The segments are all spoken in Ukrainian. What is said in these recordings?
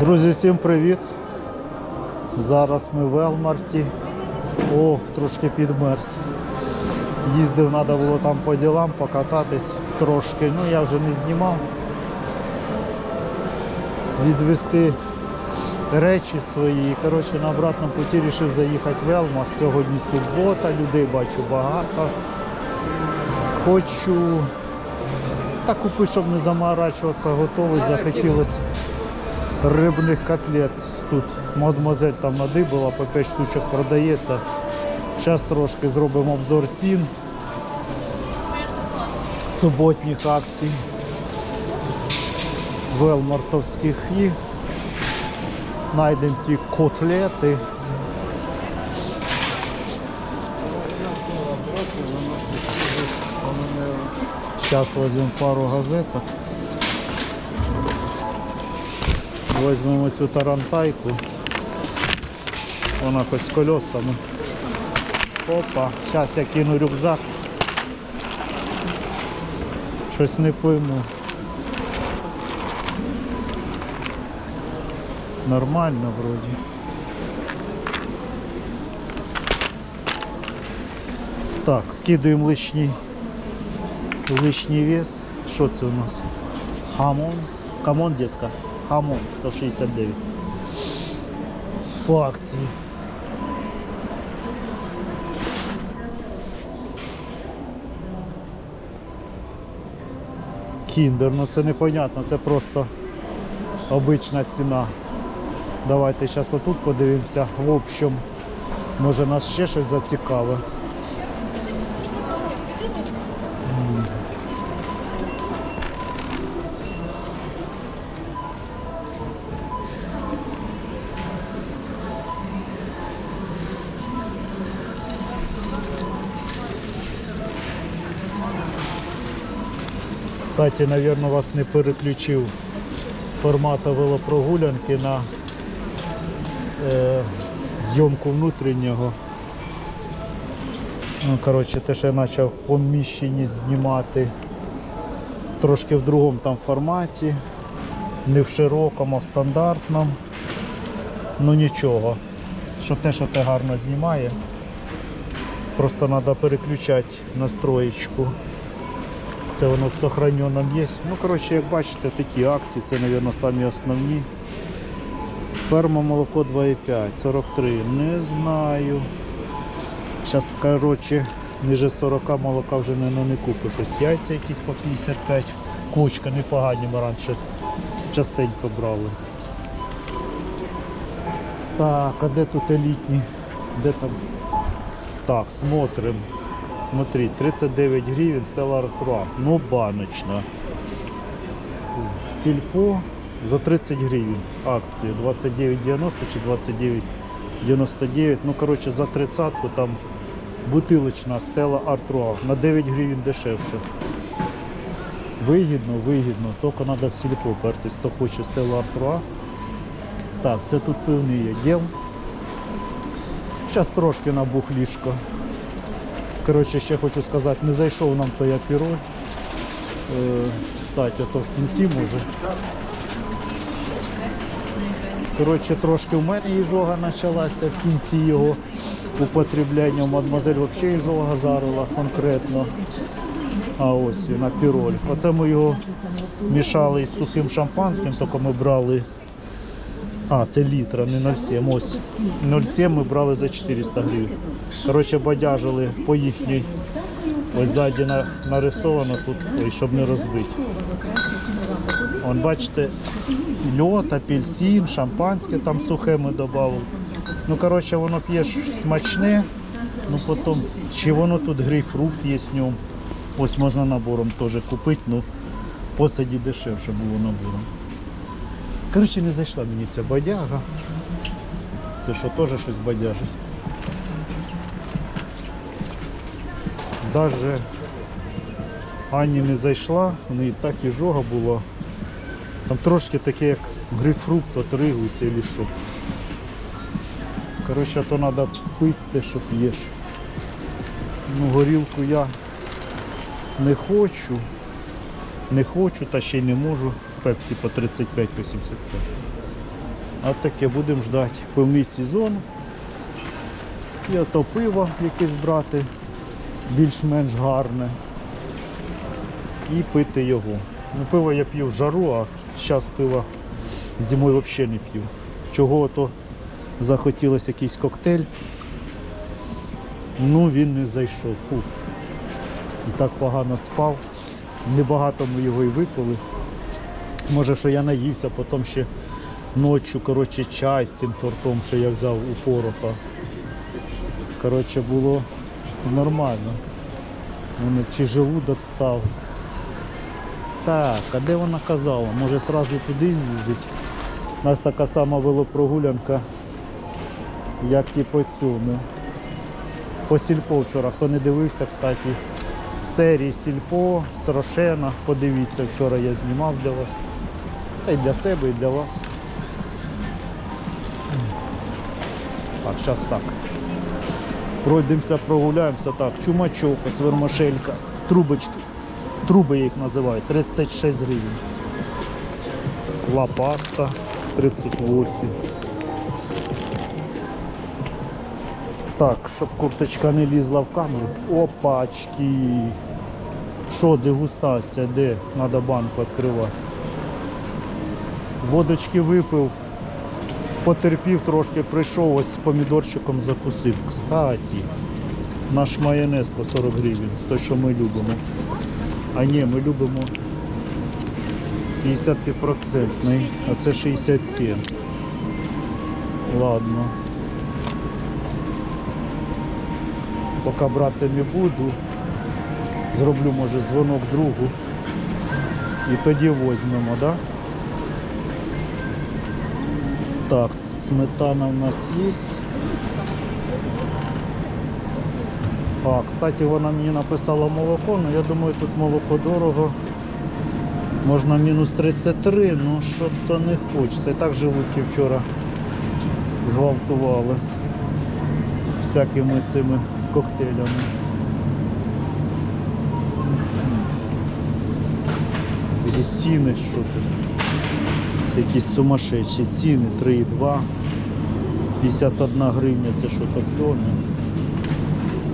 Друзі, всім привіт! Зараз ми в Елмарті. Ох, трошки підмерз. Їздив, треба було там по ділам покататись трошки. Ну я вже не знімав. Відвести речі свої. Коротше, на обратному путі вирішив заїхати в Елмарт. Сьогодні субота, людей бачу багато. Хочу так купити, щоб не заморачуватися, готовий, захотілося рибних котлет. Тут мадемуазель там надибала, по 5 штучок продається. Зараз трошки зробимо обзор цін суботніх акцій велмартовських і знайдемо ті котлети. Сейчас возьмем пару газеток. Возьмемо цю тарантайку. Вона хоч з колесами. Опа, зараз я кину рюкзак. Щось не пойму. Нормально вроді. Так, скидуємо лишній лишній вес. Що це у нас? Хамон. Камон, детка. Хамон 169. По акції. Кіндер, ну це непонятно, це просто обична ціна. Давайте зараз отут подивимося. В общем, може нас ще щось зацікавить. Кстати, наверное, вас не переключив з формату велопрогулянки на е, зйомку внутрішнього. Ну, коротше, те, що я почав в поміщенні знімати трошки в другому там форматі, не в широкому, а в стандартному. Ну нічого. Що те, що те гарно знімає. Просто треба переключати настроєчку. Це воно в сохраненому є. Ну, коротше, як бачите, такі акції, це, мабуть, самі основні. Ферма молоко 2,5, 43. Не знаю. Зараз, коротше, ниже 40 молока вже не, не купиш. Ось яйця якісь по 55. Кучка непогані ми раніше частенько брали. Так, а де тут елітні? Де там? Так, смотрим. Смотри, 39 гривен Stella Artois. Ну, баночна. Сільпо за 30 гривень акції. 29,90 чи 29,99. Ну, коротше, за 30 там бутилочна Stella Artois. На 9 гривень дешевше. Вигідно, вигідно. Тільки треба в сільпо пертись, хто хоче Stella Artois. Так, це тут певний є діл. Зараз трошки набух ліжко. Коротше, ще хочу сказати, не зайшов нам той апіроль. Е, Кстати, то в кінці може. Коротше, трошки в мене їжога почалася в кінці його употребляння. Мадемуазель взагалі їжога жарила конкретно. А ось він апіроль. Оце ми його мішали із сухим шампанським, тільки ми брали. А, це літра, не 0,7. Ось 0,7 ми брали за 400 гривень. Коротше, бадяжили по їхній. Ось ззаді на- нарисовано тут, ой, щоб не розбити. Вон, бачите, льот, апельсин, шампанське там сухе ми додали. Ну, коротше, воно п'єш смачне, ну потім, чи воно тут грейпфрукт є в ньому. Ось можна набором теж купити, ну посаді дешевше було набором. Коротше, не зайшла мені ця бадяга. Це що теж щось бадяжить. Даже Ані не зайшла, в неї так і жога була. Там трошки таке, як грейпфрукт отригується і що. Коротше, то треба пити те, що п'єш. Ну, горілку я не хочу. Не хочу та ще й не можу. Пепсі по 35-85. От таке будемо ждати певний сезон. І ото пиво якесь брати, більш-менш гарне. І пити його. Ну, пиво я п'ю в жару, а зараз пиво зимою взагалі не п'ю. Чого то захотілося якийсь коктейль. Ну він не зайшов. Фу. І так погано спав. Небагато ми його і випили. Може, що я наївся, потім ще ночі, коротше, чай з тим тортом, що я взяв у пороха. Коротше, було нормально. Мене чи желудок став. Так, а де вона казала? Може одразу туди з'їздить? У нас така сама велопрогулянка, як і по цьому. По сільпо вчора. Хто не дивився, кстати, серії Сільпо з Рошена. Подивіться, вчора я знімав для вас. Та й для себе, і для вас. Так, зараз так. Пройдемося, прогуляємося. Так, чумачок, ось трубочки. Труби я їх називаю, 36 гривень. Лапаста 38. Так, щоб курточка не лізла в камеру. Опачки. Що, дегустація, де? Треба банку відкривати. Водочки випив, потерпів трошки, прийшов, ось з помідорчиком закусив. Кстати, наш майонез по 40 гривень, той, що ми любимо. А ні, ми любимо 50%, а це 67. Ладно. Поки брати не буду. Зроблю, може, дзвонок другу. І тоді візьмемо, да? Так, сметана в нас є. А, кстати, вона мені написала молоко, але я думаю, тут молоко дорого. Можна мінус 33, ну що то не хочеться. І так желудки вчора зґвалтували всякими цими коктейлями. Ціни, що? Це якісь сумасшедші ціни, 3,2, 51 гривня, це що топтоне.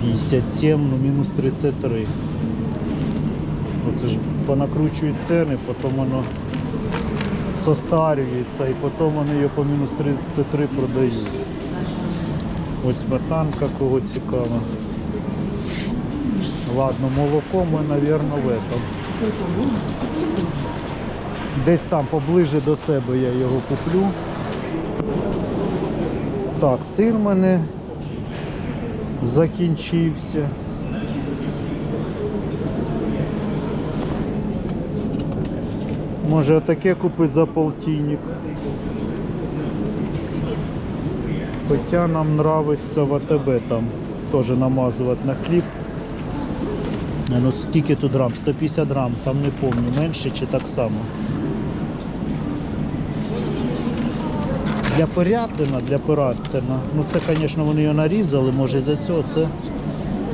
57, ну мінус 33. Оце ж понакручують ціни, потім воно состарюється і потім вони її по мінус 33 продають. Ось сметанка, кого цікаво. Ладно, молоко ми, мабуть, в этом. Десь там поближе до себе я його куплю. Так, сир в мене закінчився. Може отаке купити за полтинник. Хоча нам нравиться в АТБ там теж намазувати на хліб. Ну скільки тут грам? 150 грам, там не пам'ятаю, менше чи так само. Для порятина, для порятина. Ну це, звісно, вони його нарізали, може за цього це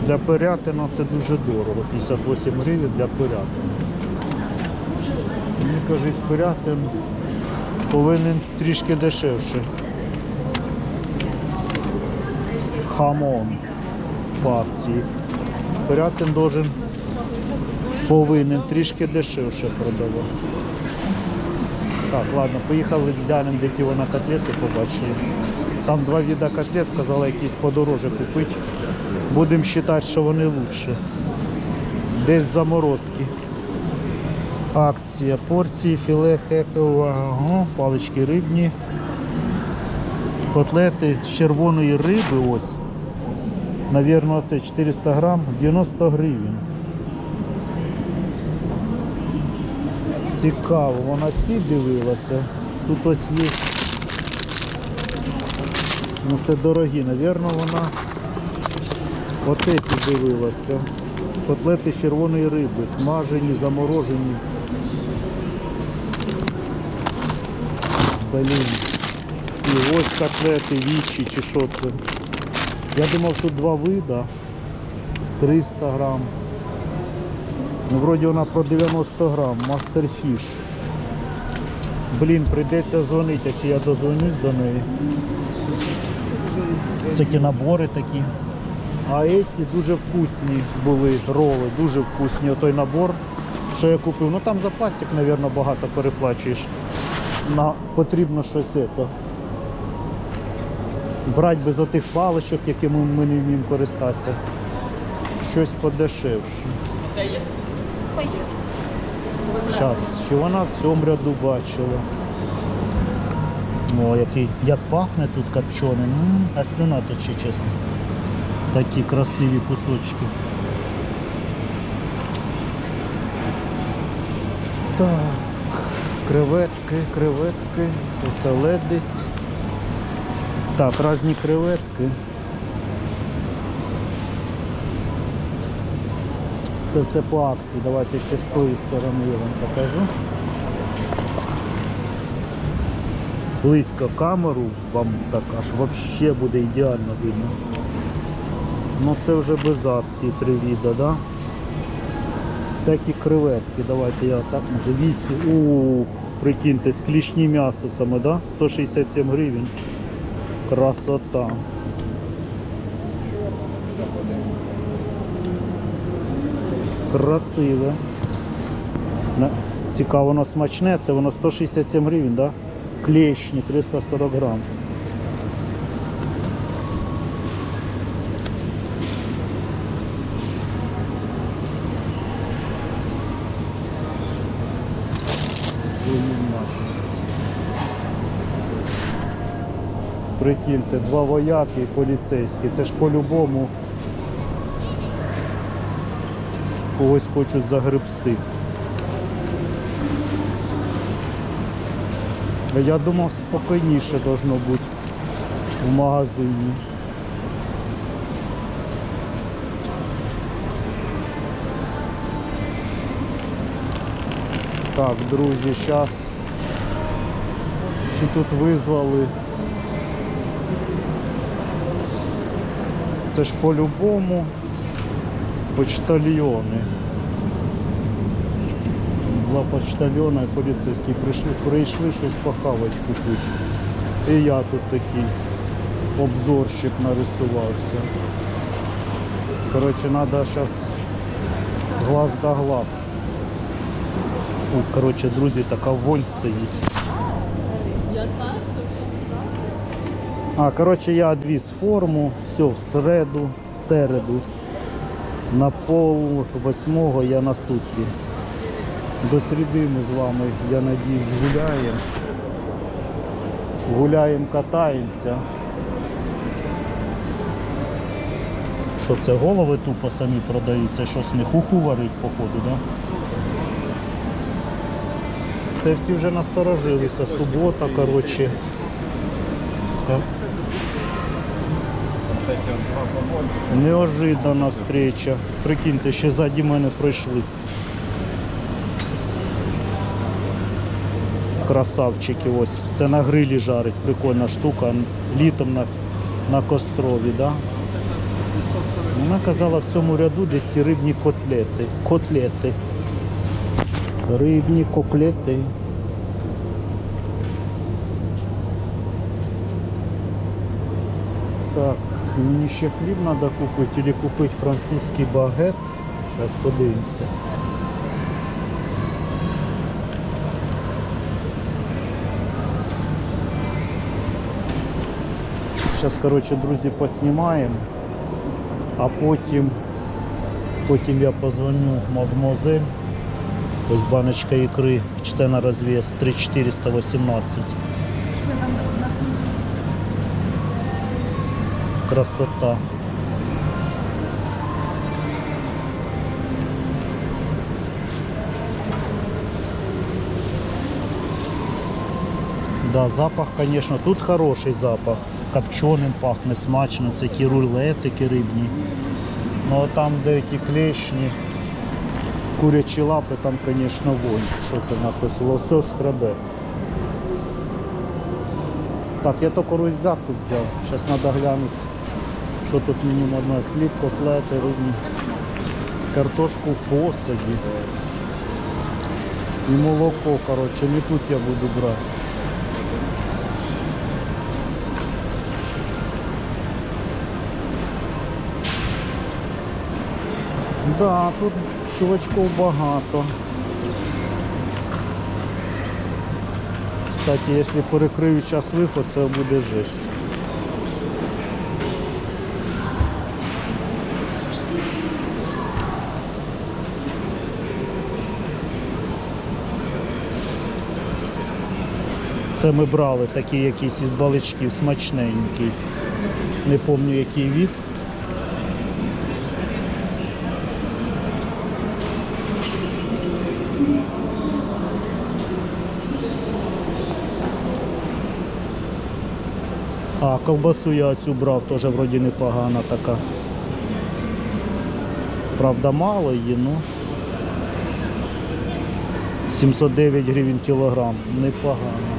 для порятина це дуже дорого. 58 гривень для порятина. Мені кажуть, порятин повинен трішки дешевше. Хамон по акції. Порятин должен повинен трішки дешевше продавати. Так, ладно, поїхали глянемо, де ті вона котлети побачили. Там два вида котлет, сказала якісь подороже купити. Будемо вважати, що вони лучше. Десь заморозки. Акція. Порції, філе, хекова, ага, палички рибні. Котлети з червоної риби ось. Навірно, це 400 грам, 90 гривень. Цікаво, вона ці дивилася. Тут ось є. Ну це дорогі, навірно, вона от дивилася. Котлети червоної риби, смажені, заморожені. Блін. І ось котлети, вічі чи що це. Я думав, тут два вида. 300 грам. Ну, вроді вона про 90 грам, мастерфіш. Блін, прийдеться дзвонити, чи я дозвонюсь до неї. Всякі набори такі. А ці дуже вкусні були роли, дуже вкусні. Отой набор, що я купив. Ну там за пластик, мабуть, багато переплачуєш. На, потрібно щось це. Брати без отих паличок, якими ми не вміємо користатися. Щось подешевше. Зараз, чи вона в цьому ряду бачила. О, який, як пахне тут копченим. А слюна тече, чесно. Такі красиві кусочки. Так, креветки, креветки, оселедець. Так, різні креветки. Це все по акції. Давайте ще з тої сторони я вам покажу. Близько камеру вам так аж взагалі буде ідеально видно. Ну це вже без акції три віда, да? Всякі креветки, давайте я так може 8. У, прикиньте, клішні м'ясо саме, да? 167 гривень. Красота. Красиве. Цікаво, воно смачне, це воно 167 гривень, да? Клещні 340 грам. Прикиньте, два вояки і поліцейські. Це ж по-любому когось хочуть загребсти. Я думав спокійніше должно бути в магазині. Так, друзі, зараз чи тут визвали. Це ж по-любому почтальйони. Два почтальона і поліцейські прийшли, прийшли щось похавати купити. І я тут такий обзорщик нарисувався. Коротше, треба зараз глаз да глаз. Ой, коротше, друзі, така вонь стоїть. А, коротше, я відвіз форму, все, в середу, середу. На пол восьмого я на сутки. До середи ми з вами, я надіюсь, гуляємо. Гуляємо, катаємося. Що це голови тупо самі продаються, що з них уху варить, походу, да? Це всі вже насторожилися. Субота, коротше. Неожиданна встреча. Прикиньте, ще ззаді мене пройшли. Красавчики ось. Це на грилі жарить, прикольна штука. Літом на, на кострові, да? Вона казала в цьому ряду десь рибні котлети. Котлети. Рибні котлети. Так, мені ще хліб треба купити, або купити французький багет. Зараз подивимося. Зараз, коротше, друзі, поснімаємо, а потім, потім я позвоню мадемуазель. Ось баночка ікри, чте на розвес 3418. Красота. Да, запах, конечно, тут хороший запах. Копченим пахне смачно, це ті рулетики рибні. Ну там, де ті клешні, курячі лапи, там, звісно, вонь. Що це в нас ось лосось хребет. Так, я тільки роззяку взяв. Зараз треба глянути, що тут мені можна. Хліб, котлети, рибні. Картошку посаді. І молоко, коротше, не тут я буду брати. Да, тут чувачков багато. Кстати, якщо перекрию час виход, це буде жесть. Це ми брали такий якийсь із баличків, смачненький. Не пам'ятаю який від. А, ковбасу я цю брав, теж вроді непогана така. Правда, мало її, ну. 709 гривень кілограм. Непогано.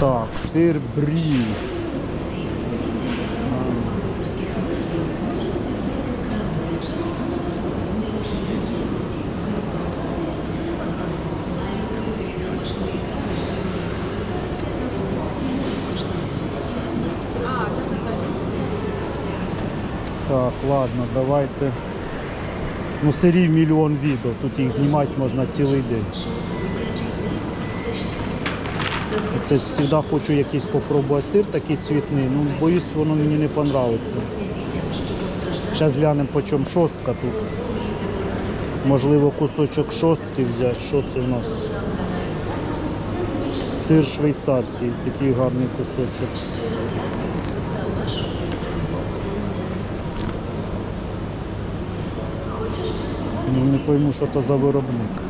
Так, сир брі. Так, ладно, давайте. Ну, сирів мільйон відео, тут їх знімати можна цілий день. Це ж завжди хочу якийсь попробувати сир такий цвітний, ну боюсь, воно мені не подобається. Зараз глянемо по чому шостка тут. Можливо, кусочок шостки взяти. Що це у нас? Сир швейцарський, такий гарний кусочок. Ну, не пойму, що це за виробник.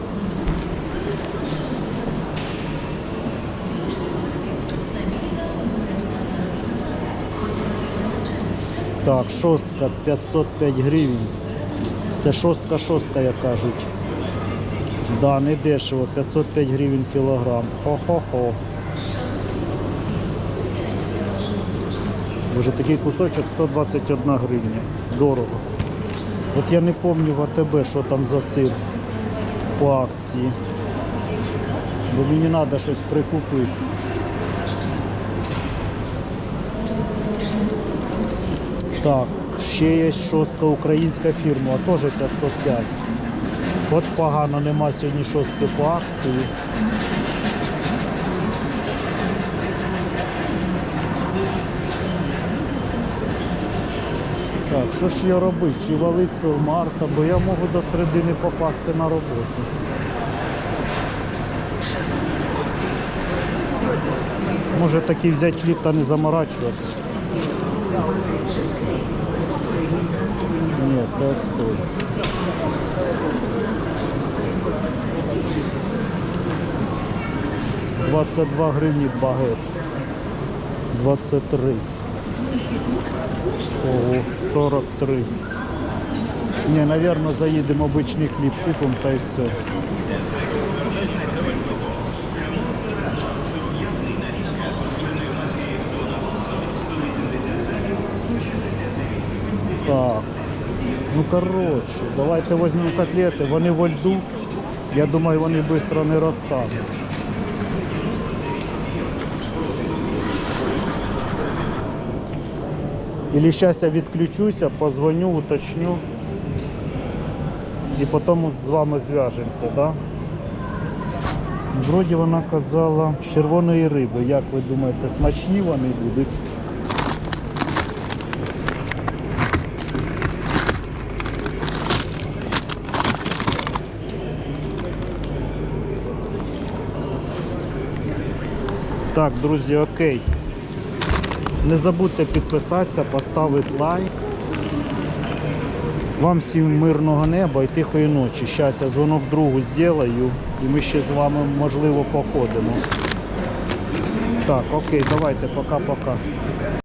Так, шостка 505 гривень. Це шостка шостка, як кажуть. Да, не дешево, 505 гривень кілограм. Хо-хо-хо. Вже такий кусочок 121 гривня. Дорого. От я не пам'ятаю в АТБ, що там за сир по акції. Бо мені треба щось прикупити. Так, ще є шостка українська фірма, теж 505. От погано, нема сьогодні шостки по акції. Так, що ж я робити? Чи валить марта, бо я можу до середини попасти на роботу. Може такий взяти хліб та не заморачуватися. Ні, це отстой. Двадцять два гривні багет. 23. Ого, 43. Ні, напевно, заїдемо обичний хліб купимо та й все. Так. Коротше, давайте візьмемо котлети, вони во льду. Я думаю, вони швидко не розтануть. Или зараз я відключуся, позвоню, уточню. І потім з вами зв'яжемося, да? Вроді вона казала червоної риби. Як ви думаєте, смачні вони будуть? Так, друзі, окей. Не забудьте підписатися, поставити лайк. Вам всім мирного неба і тихої ночі. Зараз я дзвонок другу зроблю і ми ще з вами можливо походимо. Так, окей, давайте, пока-пока.